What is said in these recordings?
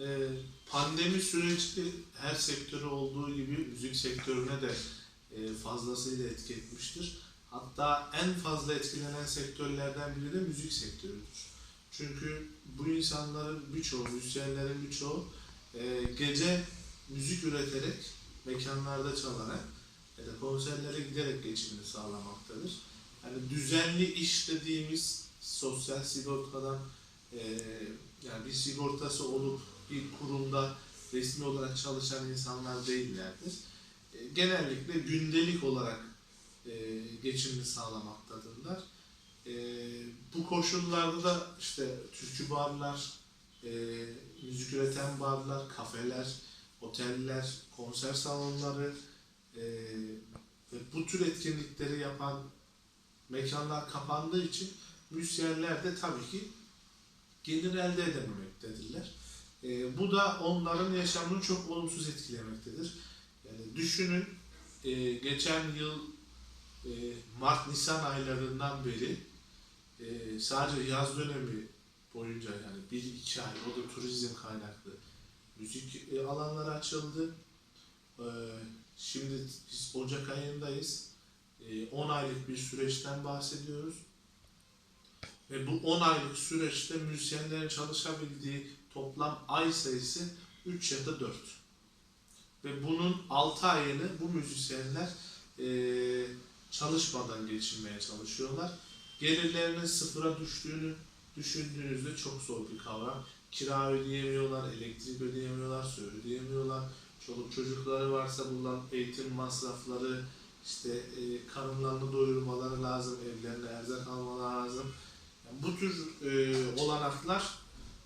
Ee, pandemi süreci her sektörü olduğu gibi müzik sektörüne de e, fazlasıyla etki etmiştir. Hatta en fazla etkilenen sektörlerden biri de müzik sektörüdür. Çünkü bu insanların birçoğu, müzisyenlerin birçoğu e, gece müzik üreterek, mekanlarda çalarak ya da konserlere giderek geçimini sağlamaktadır. Yani düzenli iş dediğimiz sosyal sigortadan e, yani bir sigortası olup bir kurumda resmi olarak çalışan insanlar değillerdir. E, genellikle gündelik olarak e, geçimini sağlamaktadırlar. E, bu koşullarda da işte türkü barlar, e, müzik üreten barlar, kafeler, oteller, konser salonları e, ve bu tür etkinlikleri yapan mekanlar kapandığı için müzisyenler de tabii ki gelir elde edememektedirler. E, bu da onların yaşamını çok olumsuz etkilemektedir. Yani düşünün e, geçen yıl e, Mart-Nisan aylarından beri e, sadece yaz dönemi boyunca yani bir iki ay o da turizm kaynaklı müzik e, alanları açıldı. E, şimdi biz Ocak ayındayız. E, 10 aylık bir süreçten bahsediyoruz. Ve bu 10 aylık süreçte müzisyenlerin çalışabildiği toplam ay sayısı 3 ya da 4. Ve bunun 6 ayını bu müzisyenler e, çalışmadan geçirmeye çalışıyorlar. Gelirlerinin sıfıra düştüğünü düşündüğünüzde çok zor bir kavram. Kira ödeyemiyorlar, elektrik ödeyemiyorlar, su ödeyemiyorlar. Çoluk çocukları varsa bundan eğitim masrafları, işte e, karınlarını doyurmaları lazım, evlerine erzak almaları lazım. Yani bu tür e, olanaklar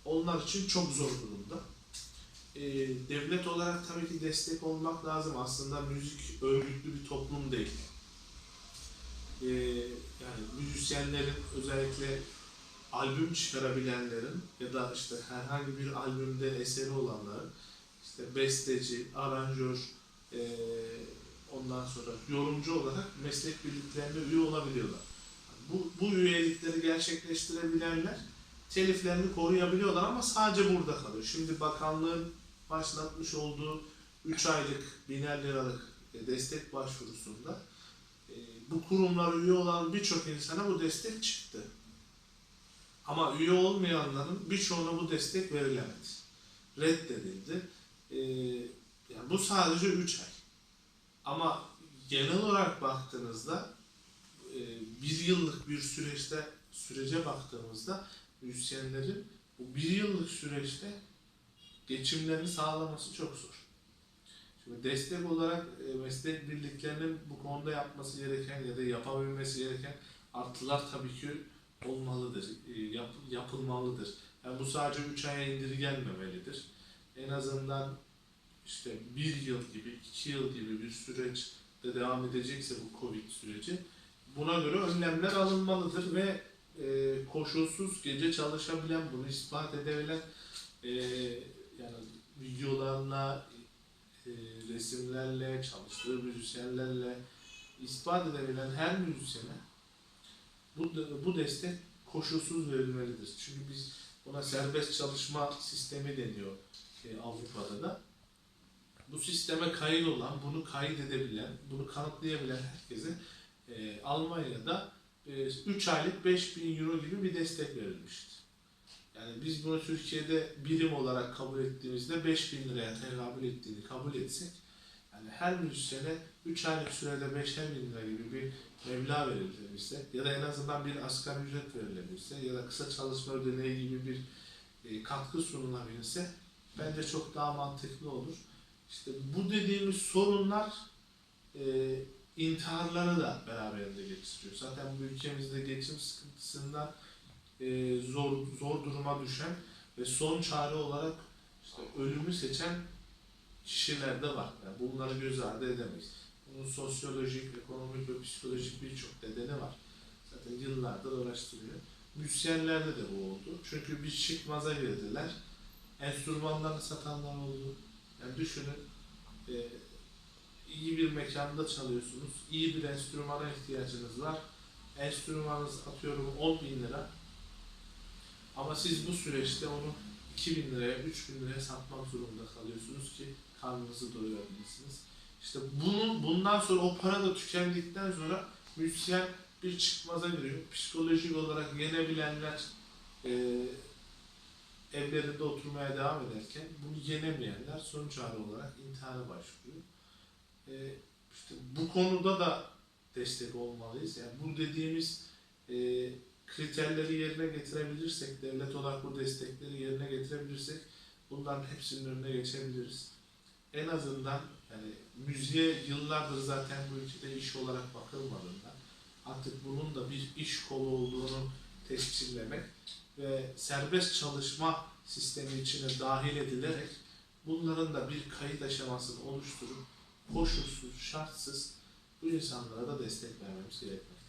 onlar için çok zor durumda. E, devlet olarak tabii ki destek olmak lazım. Aslında müzik örgütlü bir toplum değil. E, yani müzisyenlerin özellikle albüm çıkarabilenlerin ya da işte herhangi bir albümde eseri olanların işte besteci, aranjör, e, ondan sonra yorumcu olarak meslek birliklerine üye olabiliyorlar. Bu, bu üyelikleri gerçekleştirebilenler teliflerini koruyabiliyorlar ama sadece burada kalıyor. Şimdi bakanlığın başlatmış olduğu 3 aylık biner liralık e, destek başvurusunda e, bu kurumlara üye olan birçok insana bu destek çıktı. Ama üye olmayanların birçoğuna bu destek verilemedi. Reddedildi. Ee, yani bu sadece 3 ay. Ama genel olarak baktığınızda e, bir yıllık bir süreçte sürece baktığımızda müzisyenlerin bu bir yıllık süreçte geçimlerini sağlaması çok zor. Şimdi destek olarak e, meslek birliklerinin bu konuda yapması gereken ya da yapabilmesi gereken artılar tabii ki olmalıdır, e, yap, yapılmalıdır. Yani bu sadece 3 aya indirgenmemelidir. En azından işte bir yıl gibi, iki yıl gibi bir süreç de devam edecekse bu Covid süreci buna göre önlemler alınmalıdır ve e, koşulsuz gece çalışabilen, bunu ispat edebilen e, yani videolarla, e, resimlerle, çalıştığı müzisyenlerle ispat edebilen her müzisyene bu, bu destek koşulsuz verilmelidir. Çünkü biz buna serbest çalışma sistemi deniyor e, Avrupa'da da. Bu sisteme kayıt olan, bunu kaydedebilen, bunu kanıtlayabilen herkese Almanya'da 3 aylık 5000 euro gibi bir destek verilmişti. Yani biz bunu Türkiye'de birim olarak kabul ettiğimizde 5000 liraya tekabül ettiğini kabul etsek yani her müzisyene 3 aylık sürede 5'er bin lira gibi bir meblağ verilmişse ya da en azından bir asgari ücret verilebilse ya da kısa çalışma ödeneği gibi bir e, katkı sunulabilse bence çok daha mantıklı olur. İşte bu dediğimiz sorunlar e, intiharları da beraberinde getiriyor. Zaten bu ülkemizde geçim sıkıntısından e, zor zor duruma düşen ve son çare olarak işte ölümü seçen kişiler de var. Yani bunları göz ardı edemeyiz. Bunun sosyolojik, ekonomik ve psikolojik birçok nedeni var. Zaten yıllardır araştırıyor. Müzisyenlerde de bu oldu. Çünkü bir çıkmaza girdiler. Enstrümanlarını satanlar oldu. Yani düşünün e, iyi bir mekanda çalıyorsunuz. iyi bir enstrümana ihtiyacınız var. Enstrümanınız atıyorum 10 bin lira. Ama siz bu süreçte onu 2000 liraya, 3000 liraya satmak zorunda kalıyorsunuz ki karnınızı doyurabilirsiniz. İşte bunu bundan sonra o para da tükendikten sonra müzisyen bir çıkmaza giriyor. Psikolojik olarak yenebilenler e, evlerinde oturmaya devam ederken bunu yenemeyenler sonuç hali olarak intihara başvuruyor. E, işte bu konuda da destek olmalıyız. Yani bu dediğimiz e, kriterleri yerine getirebilirsek, devlet bu destekleri yerine getirebilirsek bunların hepsinin önüne geçebiliriz. En azından yani müziğe yıllardır zaten bu ülkede iş olarak bakılmadığından artık bunun da bir iş kolu olduğunu tescillemek ve serbest çalışma sistemi içine dahil edilerek bunların da bir kayıt aşamasını oluşturup koşulsuz, şartsız bu insanlara da destek vermemiz gerekmektedir.